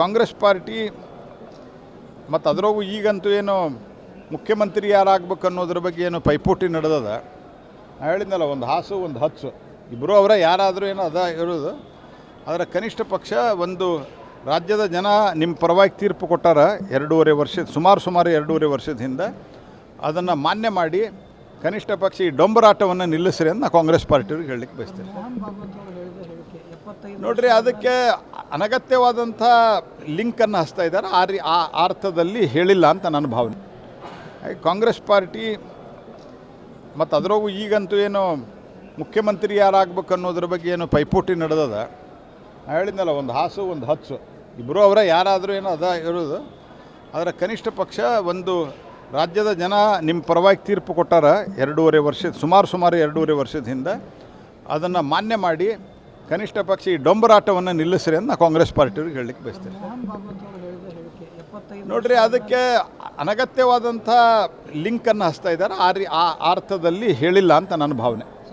Congress party ಮತ್ತು ಅದರಾಗೂ ಈಗಂತೂ ಏನು ಮುಖ್ಯಮಂತ್ರಿ ಯಾರಾಗ್ಬೇಕು ಅನ್ನೋದ್ರ ಬಗ್ಗೆ ಏನು ಪೈಪೋಟಿ ನಡೆದದ. ನಾ ಹೇಳಿದ್ನಲ್ಲ ಒಂದು ಹಾಸು ಒಂದು ಹಚ್ಚು. ಇಬ್ಬರೂ ಅವರ ಯಾರಾದರೂ ಏನೋ ಅದ ಇರೋದು. ಅದರ ಕನಿಷ್ಠ ಪಕ್ಷ ಒಂದು ರಾಜ್ಯದ ಜನ ನಿಮ್ಮ ಪರವಾಗಿ ತೀರ್ಪು ಕೊಟ್ಟಾರ ಎರಡೂವರೆ ವರ್ಷದ ಸುಮಾರು ಸುಮಾರು ಎರಡೂವರೆ ವರ್ಷದ ಹಿಂದೆ. ಅದನ್ನು ಮಾನ್ಯ ಮಾಡಿ ಕನಿಷ್ಠ ಪಕ್ಷ ಈ ಡೊಂಬರಾಟವನ್ನು ನಿಲ್ಲಿಸ್ರಿ ಅಂತ ನಾ ಕಾಂಗ್ರೆಸ್ ಪಾರ್ಟಿಯವ್ರಿಗೆ ಹೇಳಲಿಕ್ಕೆ ಬಯಸ್ತೇನೆ. ನೋಡ್ರಿ ಅದಕ್ಕೆ ಅನಗತ್ಯವಾದಂಥ ಲಿಂಕನ್ನು ಹಚ್ತಾ ಇದ್ದಾರೆ. ಆ ರೀ ಆ ಅರ್ಥದಲ್ಲಿ ಹೇಳಿಲ್ಲ ಅಂತ ನನ್ನ ಭಾವನೆ. ಕಾಂಗ್ರೆಸ್ ಪಾರ್ಟಿ ಮತ್ತು ಅದರೊಳಗೂ ಈಗಂತೂ ಏನು ಮುಖ್ಯಮಂತ್ರಿ ಯಾರಾಗಬೇಕು ಅನ್ನೋದ್ರ ಬಗ್ಗೆ ಏನು ಪೈಪೋಟಿ ನಡೆದದ. ನಾ ಹೇಳಿದ್ನಲ್ಲ, ಒಂದು ಹಾಸು, ಒಂದು ಹಚ್ಚು. ಇಬ್ಬರು ಅವರ ಯಾರಾದರೂ ಏನೋ ಅದ ಇರೋದು. ಅದರ ಕನಿಷ್ಠ ಪಕ್ಷ ಒಂದು ರಾಜ್ಯದ ಜನ ನಿಮ್ಮ ಪರವಾಗಿ ತೀರ್ಪು ಕೊಟ್ಟಾರ. ಎರಡೂವರೆ ವರ್ಷದ ಸುಮಾರು ಸುಮಾರು ಎರಡೂವರೆ ವರ್ಷದ ಹಿಂದೆ. ಅದನ್ನು ಮಾನ್ಯ ಮಾಡಿ ಕನಿಷ್ಠ ಪಕ್ಷ ಈ ಡೊಂಬರಾಟವನ್ನು ನಿಲ್ಲಿಸ್ರಿ ಅಂತ ಕಾಂಗ್ರೆಸ್ ಪಾರ್ಟಿಯವ್ರಿಗೆ ಹೇಳಲಿಕ್ಕೆ ಬಯಸ್ತೇನೆ. ನೋಡ್ರಿ, ಅದಕ್ಕೆ ಅನಗತ್ಯವಾದಂಥ ಲಿಂಕನ್ನು ಹಚ್ತಾ ಇದ್ದಾರೆ. ಆ ಆ ಅರ್ಥದಲ್ಲಿ ಹೇಳಿಲ್ಲ ಅಂತ ನನ್ನ ಭಾವನೆ.